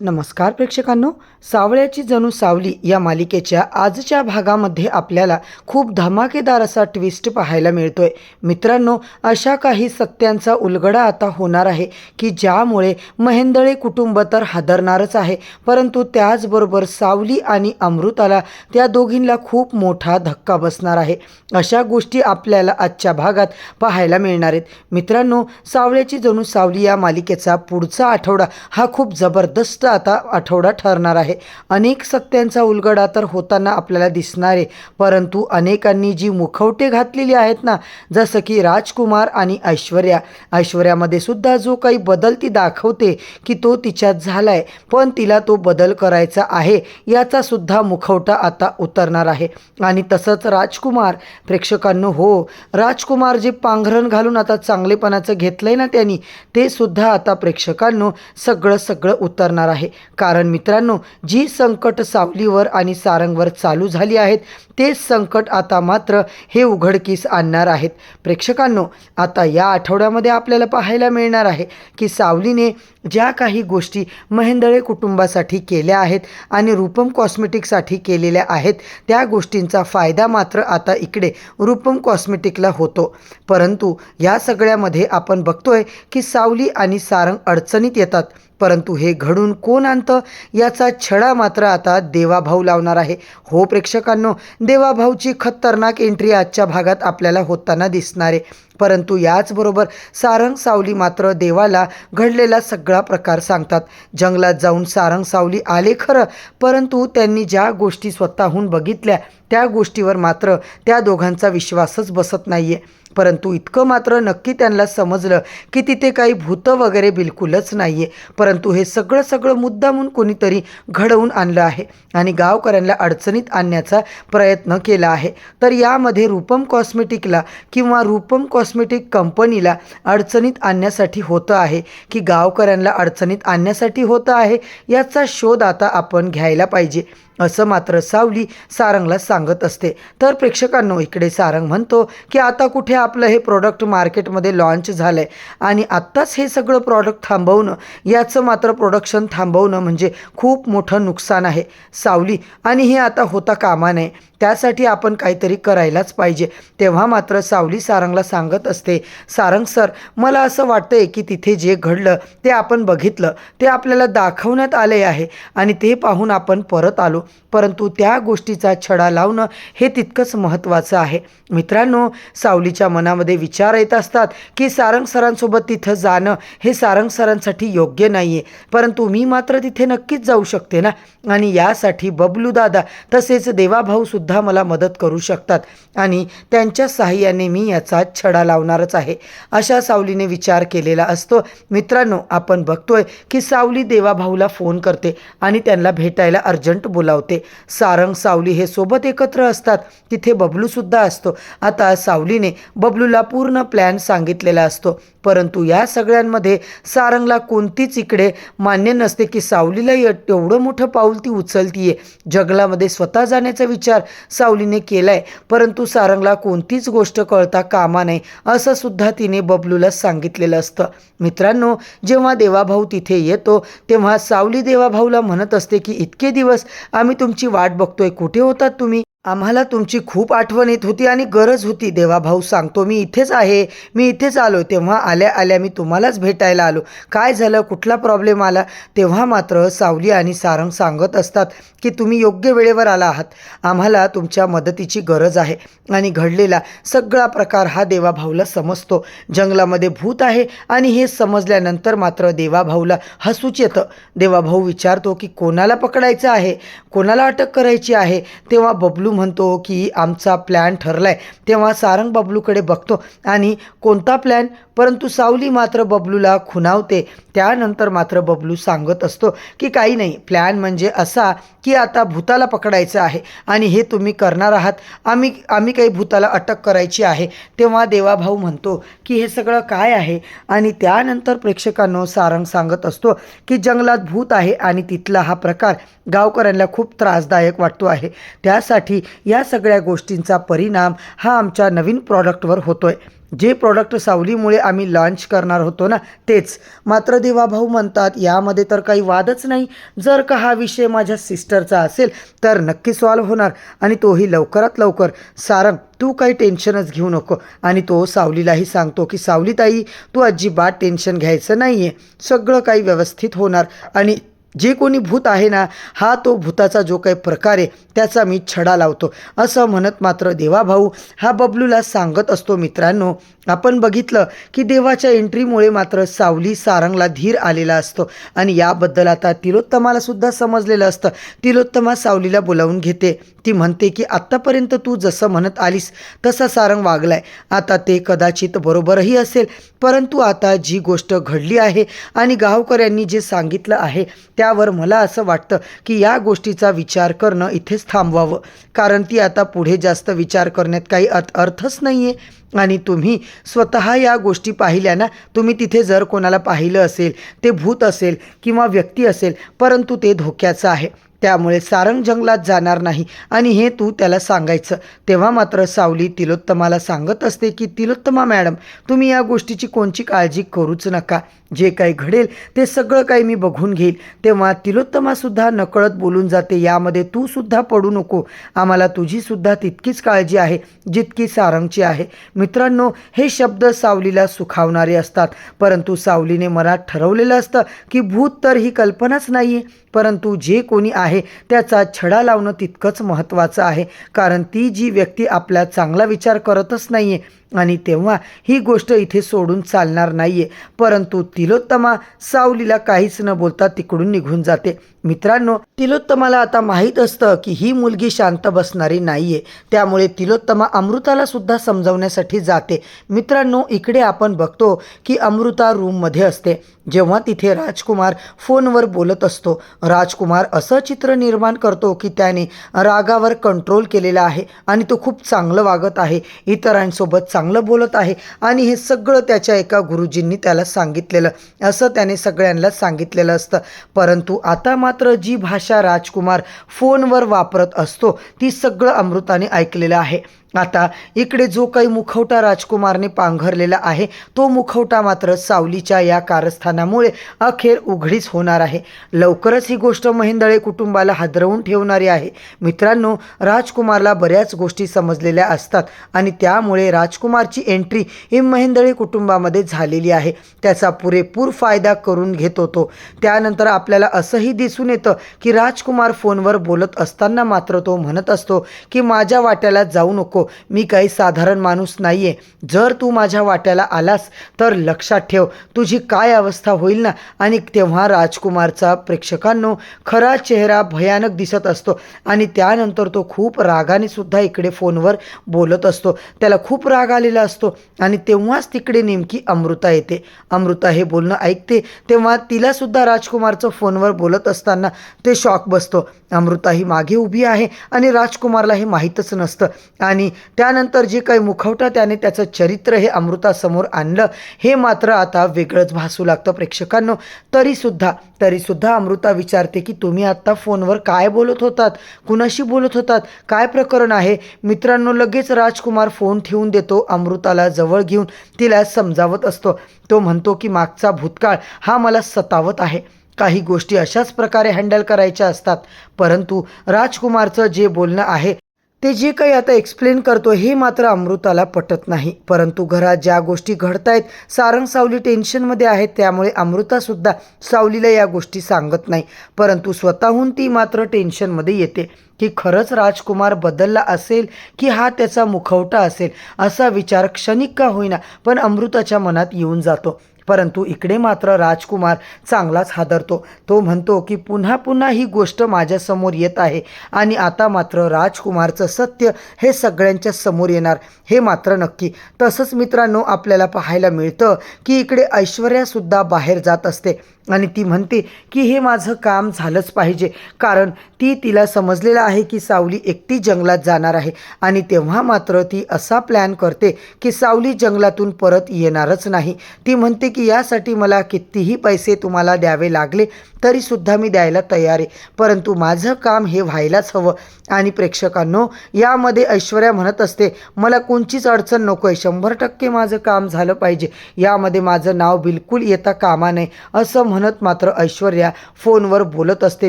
नमस्कार प्रेक्षकांनो सावळ्याची जणू सावली या मालिकेच्या आजच्या भागामध्ये आपल्याला खूप धमाकेदार असा ट्विस्ट पाहायला मिळतोय. मित्रांनो अशा काही सत्यांचा उलगडा आता होणार आहे की ज्यामुळे महेंदळे कुटुंब तर हादरणारच आहे परंतु त्याचबरोबर सावली आणि अमृताला त्या दोघींना खूप मोठा धक्का बसणार आहे. अशा गोष्टी आपल्याला आजच्या भागात पाहायला मिळणार आहेत. मित्रांनो सावळ्याची जणू सावली या मालिकेचा पुढचा आठवडा हा खूप जबरदस्त आता आठवडा ठरणार आहे. अनेक सत्यांचा उलगडा तर होताना आपल्याला दिसणार आहे. परंतु अनेकांनी जी मुखवटे घातलेली आहेत ना जसं की राजकुमार आणि ऐश्वर्या ऐश्वर्यामध्ये सुद्धा जो काही बदल ती दाखवते की तो तिच्यात झाला आहे पण तिला तो बदल करायचा आहे याचा सुद्धा मुखवटा आता उतरणार आहे. आणि तसंच राजकुमार प्रेक्षकांनो हो राजकुमार जे पांघरण घालून आता चांगलेपणाचं घेतलंय ना त्यांनी ते सुद्धा आता प्रेक्षकांनो सगळं सगळं उतरणार आहे. आहे. कारण मित्रांनो जी संकट सावलीवर आणि सारंगवर चालू झाली आहेत ते संकट आता मात्र हे उघडकीस आणणार आहेत. प्रेक्षकांनो आता या आठवड्यामध्ये आपल्याला पाहायला मिळणार आहे की सावलीने ज्या काही गोष्टी महेंदळे कुटुंबासाठी केल्या आहेत आणि रूपम कॉस्मेटिकसाठी केलेल्या आहेत त्या गोष्टींचा फायदा मात्र आता इकडे रूपम कॉस्मेटिकला होतो. परंतु या सगळ्यामध्ये आपण बघतोय की सावली आणि सारंग अडचणीत येतात. परंतु हे घडून कोण आणतं? याचा छडा मात्र आता देवाभाऊ लावणार आहे. हो प्रेक्षकांनो देवाभाऊची खतरनाक एंट्री आजच्या भागात आपल्याला होताना दिसणार आहे. परंतु याचबरोबर सारंग सावली मात्र देवाला घडलेला सगळा प्रकार सांगतात. जंगलात जाऊन सारंग सावली आले खरं परंतु त्यांनी ज्या गोष्टी स्वतःहून बघितल्या त्या गोष्टीवर मात्र त्या दोघांचा विश्वासच बसत नाही आहे परंतु इतकं मात्र नक्की त्यांना समजलं की तिथे काही भूतं वगैरे बिलकुलच नाही आहे परंतु हे सगळं सगळं मुद्दामून कोणीतरी घडवून आणलं आहे आणि गावकऱ्यांना अडचणीत आणण्याचा प्रयत्न केला आहे. तर यामध्ये रूपम कॉस्मेटिकला किंवा रूपम कॉस्मेटिक कंपनीला अडचणीत आणण्यासाठी होतं आहे की गावकऱ्यांना अडचणीत आणण्यासाठी होतं आहे याचा शोध आता आपण घ्यायला पाहिजे. असं मात्र सावली सारंगला सांगत असते. तर प्रेक्षकांनो इकडे सारंग म्हणतो की आता कुठे आपलं हे प्रॉडक्ट मार्केटमध्ये लॉन्च झालं आहे आणि आत्ताच हे सगळं प्रॉडक्ट थांबवणं याचं मात्र प्रोडक्शन थांबवणं म्हणजे खूप मोठं नुकसान आहे. सावली आणि हे आता होता कामा नये. त्यासाठी आपण काहीतरी करायलाच पाहिजे. तेव्हा मात्र सावली सारंगला सांगत असते सारंग सर मला असं वाटतंय की तिथे जे घडलं ते आपण बघितलं ते आपल्याला दाखवण्यात आले आहे आणि ते पाहून आपण परत आलो. परंतु त्या गोष्टीचा छडा लावणं हे तितकंच महत्त्वाचं आहे. मित्रांनो सावलीच्या मनामध्ये विचार येत असतात की सारंग सरांसोबत तिथं जाणं हे सारंग सरांसाठी योग्य नाही आहे परंतु मी मात्र तिथे नक्कीच जाऊ शकते ना? आणि यासाठी बबलू दादा तसेच देवाभाऊ सुद्धा मला मदत करू शकतात आणि त्यांच्या सहाय्याने मी याचा छडा लावणारच आहे. अशा सावलीने विचार केलेला असतो. मित्रांनो आपण बघतोय की सावली देवाभाऊला फोन करते आणि त्यांना भेटायला अर्जंट बोलावते. सारंग सावली हे सोबत एकत्र असतात. तिथे बबलूसुद्धा असतो. आता सावलीने बबलूला पूर्ण प्लॅन सांगितलेला असतो. परंतु या सगळ्यांमध्ये सारंगला कोणतीच इकडे मान्य नसते की सावलीला एवढं मोठं पाऊल ती उचलतीये. जंगलामध्ये स्वतः जाण्याचा विचार सावलीने केलाय. परंतु सारंगला कोणतीच गोष्ट कळता कामा नये असं सुद्धा तिने बबलूला सांगितलेलं असतं. मित्रांनो जेव्हा देवाभाऊ तिथे येतो तेव्हा सावली देवाभाऊला म्हणत असते की इतके दिवस आम्ही तुमची वाट बघतोय. कुठे होतात तुम्ही? आम्हाला तुमची खूप आठवण येत होती आणि गरज होती. देवाभाऊ सांगतो मी इथेच आहे. मी इथेच आलो तेव्हा आल्या आल्या मी तुम्हालाच भेटायला आलो. काय झालं? कुठला प्रॉब्लेम आला? तेव्हा मात्र सावली आणि सारंग सांगत असतात की तुम्ही योग्य वेळेवर आला आहात. आम्हाला तुमच्या मदतीची गरज आहे आणि घडलेला सगळा प्रकार हा देवाभाऊला समजतो. जंगलामध्ये भूत आहे आणि हे समजल्यानंतर मात्र देवाभाऊला हसूच येतं. देवाभाऊ विचारतो की कोणाला पकडायचं आहे? कोणाला अटक करायची आहे? तेव्हा बबलू म्हणतो की आमचा प्लॅन ठरला आहे तेव्हा सारंग बबलूकडे बघतो आणि कोणता प्लॅन परंतु सावली मात्र बबलूला खुणावते. त्यानंतर मात्र बबलू सांगत असतो की काही नाही प्लॅन म्हणजे असा की आता भूताला पकडायचं आहे आणि हे तुम्ही करणार आहात. आम्ही आम्ही काही भूताला अटक करायची आहे. तेव्हा देवाभाऊ म्हणतो की हे सगळं काय आहे? आणि त्यानंतर प्रेक्षकांनो सारंग सांगत असतो की जंगलात भूत आहे आणि तिथला हा प्रकार गावकऱ्यांना खूप त्रासदायक वाटतो आहे. त्यासाठी या सगळ्या गोष्टींचा परिणाम हा आमच्या नवीन प्रॉडक्टवर होतो आहे जे प्रॉडक्ट सावलीमुळे आम्ही लॉन्च करणार होतो ना तेच. मात्र देवाभाऊ म्हणतात यामध्ये तर काही वादच नाही. जर का हा विषय माझ्या सिस्टरचा असेल तर नक्की सॉल्व्ह होणार. आणि तोही लवकरात लवकर. सारंग तू काही टेन्शनच घेऊ नको. आणि तो सावलीलाही सांगतो की सावलीताई तू अजिबात टेन्शन घ्यायचं नाही आहे सगळं काही व्यवस्थित होणार. आणि जे कोणी भूत आहे ना हा तो भूताचा जो काही प्रकार आहे त्याचा मी छडा लावतो. असं म्हणत मात्र देवाभाऊ हा बबलूला सांगत असतो मित्रांनो आपण बघितलं की देवाच्या एंट्रीमुळे मात्र सावली सारंगला धीर आलेला असतो. आणि याबद्दल आता तिलोत्तमाला सुद्धा समजलेलं असतं. तिलोत्तमा सावलीला बोलावून घेते. ती म्हणते की आत्तापर्यंत तू जसं म्हणत आलीस तसा सारंग वागलाय. आता ते कदाचित बरोबरही असेल परंतु आता जी गोष्ट घडली आहे आणि गावकऱ्यांनी जे सांगितलं आहे त्यावर मला असं वाटतं की या गोष्टीचा विचार करणं इथेच थांबवावं. कारण ती आता पुढे जास्त विचार करण्यात काही अत अर्थच नाही आहे आणि तुम्ही स्वतः या गोष्टी पाहिल्या ना तुम्ही तिथे जर कोणाला पाहिलं असेल ते भूत असेल किंवा व्यक्ती असेल परंतु ते धोक्याचं आहे. त्यामुळे सारंग जंगलात जाणार नाही. आणि हे तू त्याला सांगायचं. तेव्हा मात्र सावली तिलोत्तमाला सांगत असते की तिलोत्तमा मॅडम तुम्ही या गोष्टीची कोणची काळजी करूच नका. जे काही घडेल ते सगळं काही मी बघून घेईल. तेव्हा तिलोत्तमासुद्धा नकळत बोलून जाते. यामध्ये तू सुद्धा पडू नको. आम्हाला तुझीसुद्धा तितकीच काळजी आहे जितकी सारंगची आहे. मित्रांनो हे शब्द सावलीला सुखावणारे असतात. परंतु सावलीने मनात ठरवलेलं असतं की भूत तर ही कल्पनाच नाही आहे परंतु जे कोणी आहे त्याचा छडा लावणं तितकंच महत्त्वाचं आहे. कारण ती जी व्यक्ती आपला चांगला विचार करतच नाही आहे आणि तेव्हा ही गोष्ट इथे सोडून चालणार नाही आहे परंतु तिलोत्तमा सावलीला काहीच न बोलता तिकडून निघून जाते. मित्रांनो तिलोत्तमाला आता माहीत असतं की ही मुलगी शांत बसणारी नाही आहे त्यामुळे तिलोत्तमा अमृताला सुद्धा समजावण्यासाठी जाते. मित्रांनो इकडे आपण बघतो की अमृता रूममध्ये असते. जेव्हा तिथे राजकुमार फोनवर बोलत असतो. राजकुमार असं चित्र निर्माण करतो की त्याने रागावर कंट्रोल केलेला आहे आणि तो खूप चांगलं वागत आहे. इतरांसोबत चांगलं बोलत आहे. आणि हे सगळं त्याच्या एका गुरुजींनी त्याला सांगितलेलं. असं त्याने सगळ्यांना सांगितलेलं असतं. परंतु आता मात्र जी भाषा राजकुमार फोनवर वापरत असतो ती सगळं अमृताने ऐकलेलं आहे. आता इकडे जो काही मुखवटा राजकुमारने पांघरलेला आहे तो मुखवटा मात्र सावलीच्या या कारस्थानामुळे अखेर उघडीच होणार आहे. लवकरच ही गोष्ट महिंदळे कुटुंबाला हादरवून ठेवणारी आहे. मित्रांनो राजकुमारला बऱ्याच गोष्टी समजलेल्या असतात आणि त्यामुळे राजकुमारची एंट्री ही महिंदळे कुटुंबामध्ये झालेली आहे. त्याचा पुरेपूर फायदा करून घेत होतो त्यानंतर आपल्याला असंही दिसून येतं की राजकुमार फोनवर बोलत असताना मात्र तो म्हणत असतो की माझ्या वाट्याला जाऊ नको. मी काही साधारण माणूस नाही आहे जर तू माझ्या वाट्याला आलास तर लक्षात ठेव. तुझी काय अवस्था होईल ना? आणि तेव्हा राजकुमारचा प्रेक्षकांनो खरा चेहरा भयानक दिसत असतो. आणि त्यानंतर तो खूप रागाने सुद्धा इकडे फोनवर बोलत असतो. त्याला खूप राग आलेला असतो. आणि तेव्हाच तिकडे नेमकी अमृता येते. अमृता हे बोलणं ऐकते. तेव्हा तिलासुद्धा राजकुमारचं फोनवर बोलत असताना ते शॉक बसतो. अमृता ही मागे उभी आहे आणि राजकुमारला हे माहीतच नसतं. आणि त्यानंतर जे काही मुखवटा त्याने त्याचं चरित्र हे अमृतासमोर आणलं हे मात्र आता वेगळंच भासू लागतं प्रेक्षकांनो. तरीसुद्धा तरीसुद्धा अमृता विचारते की तुम्ही आत्ता फोनवर काय बोलत होतात? कुणाशी बोलत होतात? काय प्रकरण आहे? मित्रांनो लगेच राजकुमार फोन ठेवून देतो अमृताला जवळ घेऊन. तिला समजावत असतो. तो म्हणतो की मागचा भूतकाळ हा मला सतावत आहे. काही गोष्टी अशाच प्रकारे हँडल करायच्या असतात. परंतु राजकुमारचं जे बोलणं आहे ते जे काही आता एक्सप्लेन करतो हे मात्र अमृताला पटत नाही. परंतु घरात ज्या गोष्टी घडत आहेत सारंग सावली टेन्शनमध्ये आहेत त्यामुळे अमृतासुद्धा सावलीला या गोष्टी सांगत नाही. परंतु स्वतःहून ती मात्र टेन्शनमध्ये येते की खरंच राजकुमार बदलला असेल की हा त्याचा मुखवटा असेल असा विचार क्षणिक का होईना पण अमृताच्या मनात येऊन जातो. परंतु इकडे मात्र राजकुमार चांगलाच हादरतो. तो म्हणतो की पुन्हा पुन्हा ही गोष्ट माझ्यासमोर येत आहे आणि आता मात्र राजकुमारचं सत्य हे सगळ्यांच्या समोर येणार. हे मात्र नक्की. तसंच मित्रांनो आपल्याला पाहायला मिळतं की इकडे ऐश्वर्यासुद्धा बाहेर जात असते. आणि ती म्हणते की हे माझं काम झालंच पाहिजे. कारण ती तिला समजलेलं आहे की सावली एकटी जंगलात जाणार आहे आणि तेव्हा मात्र ती असा प्लॅन करते की सावली जंगलातून परत येणारच नाही. ती म्हणते की यासाठी मला कितीही पैसे तुम्हाला द्यावे लागले तरीसुद्धा मी द्यायला तयार आहे. परंतु माझं काम हे व्हायलाच हवं. आणि प्रेक्षकांनो यामध्ये ऐश्वर्या म्हणत असते मला कोणचीच अडचण नको आहे. शंभर टक्के माझं काम झालं पाहिजे. यामध्ये माझं नाव बिलकुल येता कामा नये. असं म्हणत मात्र ऐश्वर्या फोनवर बोलत असते.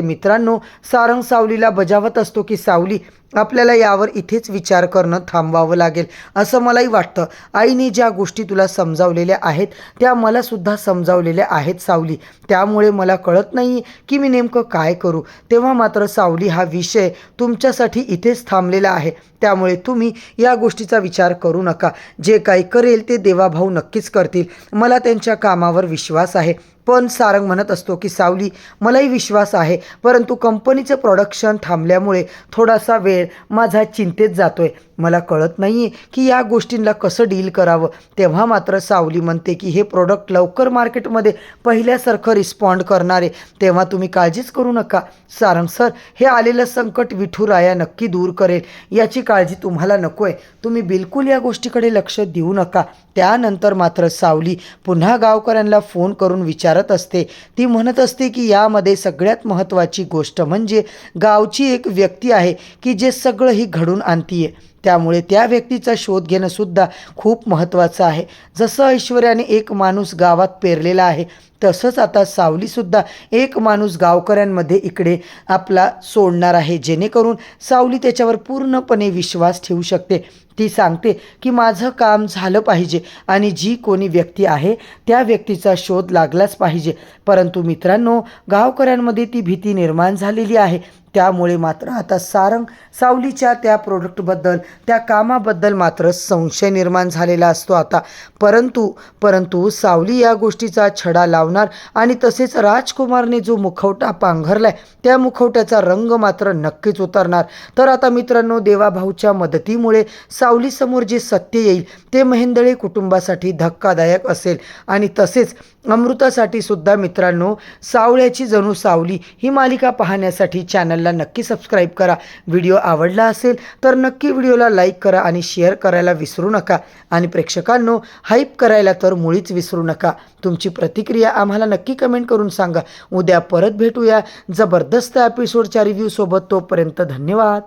मित्रांनो सारंग सावलीला बजावत असतो की सावली? आपल्याला यावर इथेच विचार करणं थांबवावं लागेल असं मलाही वाटतं. आईने ज्या गोष्टी तुला समजावलेल्या आहेत त्या मलासुद्धा समजावलेल्या आहेत सावली. त्यामुळे मला कळत नाही की मी नेमकं काय करू. तेव्हा मात्र सावली हा विषय तुमच्यासाठी इथेच थांबलेला आहे. त्यामुळे तुम्ही या गोष्टीचा विचार करू नका. जे काही करेल ते देवाभाऊ नक्कीच करतील. मला त्यांच्या कामावर विश्वास आहे. पण सारंग म्हणत असतो की सावली मलाही विश्वास आहे परंतु कंपनीचं प्रोडक्शन थांबल्यामुळे थोडासा वेळ माझा चिंतेत जातो आहे मला कळत नाही आहे की या गोष्टींना कसं डील करावं. तेव्हा मात्र सावली म्हणते की हे प्रोडक्ट लवकर मार्केटमध्ये पहिल्यासारखं रिस्पॉन्ड करणारे. तेव्हा तुम्ही काळजीच करू नका. सारंग सर हे आलेलं संकट विठुराया नक्की दूर करेल. याची काळजी तुम्हाला नको आहे तुम्ही बिलकुल या गोष्टीकडे लक्ष देऊ नका. त्यानंतर मात्र सावली पुन्हा गावकऱ्यांना फोन करून विचारत असते. ती म्हणत असते की यामध्ये सगळ्यात महत्त्वाची गोष्ट म्हणजे गावची एक व्यक्ती आहे की जे सगळं ही घडून आणतीये. त्यामुळे त्या व्यक्तीचा शोध घेणंसुद्धा खूप महत्त्वाचं आहे. जसं ऐश्वर्याने एक माणूस गावात पेरलेला आहे तसंच आता सावलीसुद्धा एक माणूस गावकऱ्यांमध्ये इकडे आपला सोडणार आहे. जेणेकरून सावली त्याच्यावर पूर्णपणे विश्वास ठेवू शकते. ती सांगते की माझं काम झालं पाहिजे आणि जी कोणी व्यक्ती आहे त्या व्यक्तीचा शोध लागलाच पाहिजे. परंतु मित्रांनो गावकऱ्यांमध्ये ती भीती निर्माण झालेली आहे. त्यामुळे मात्र आता सारंग सावलीच्या त्या प्रोडक्टबद्दल त्या कामाबद्दल मात्र संशय निर्माण झालेला असतो आता. परंतु परंतु सावली या गोष्टीचा छडा लावणार आणि तसेच राजकुमारने जो मुखवटा पांघरलाय त्या मुखवट्याचा रंग मात्र नक्कीच उतरणार. तर आता मित्रांनो देवाभाऊच्या मदतीमुळे सावलीसमोर जे सत्य येईल ते महेंदळे कुटुंबासाठी धक्कादायक असेल. आणि तसेच अमृतासाठी सुद्धा मित्रांनो सावळ्याची जणू सावली ही मालिका पाहण्यासाठी चॅनलला नक्की सबस्क्राईब करा. व्हिडिओ आवडला असेल तर नक्की व्हिडिओला लाईक करा आणि शेअर करायला विसरू नका. आणि प्रेक्षकांनो हाईप करायला तर मुळीच विसरू नका. तुमची प्रतिक्रिया आम्हाला नक्की कमेंट करून सांगा. उद्या परत भेटूया. जबरदस्त एपिसोडच्या रिव्ह्यूसोबत तोपर्यंत धन्यवाद.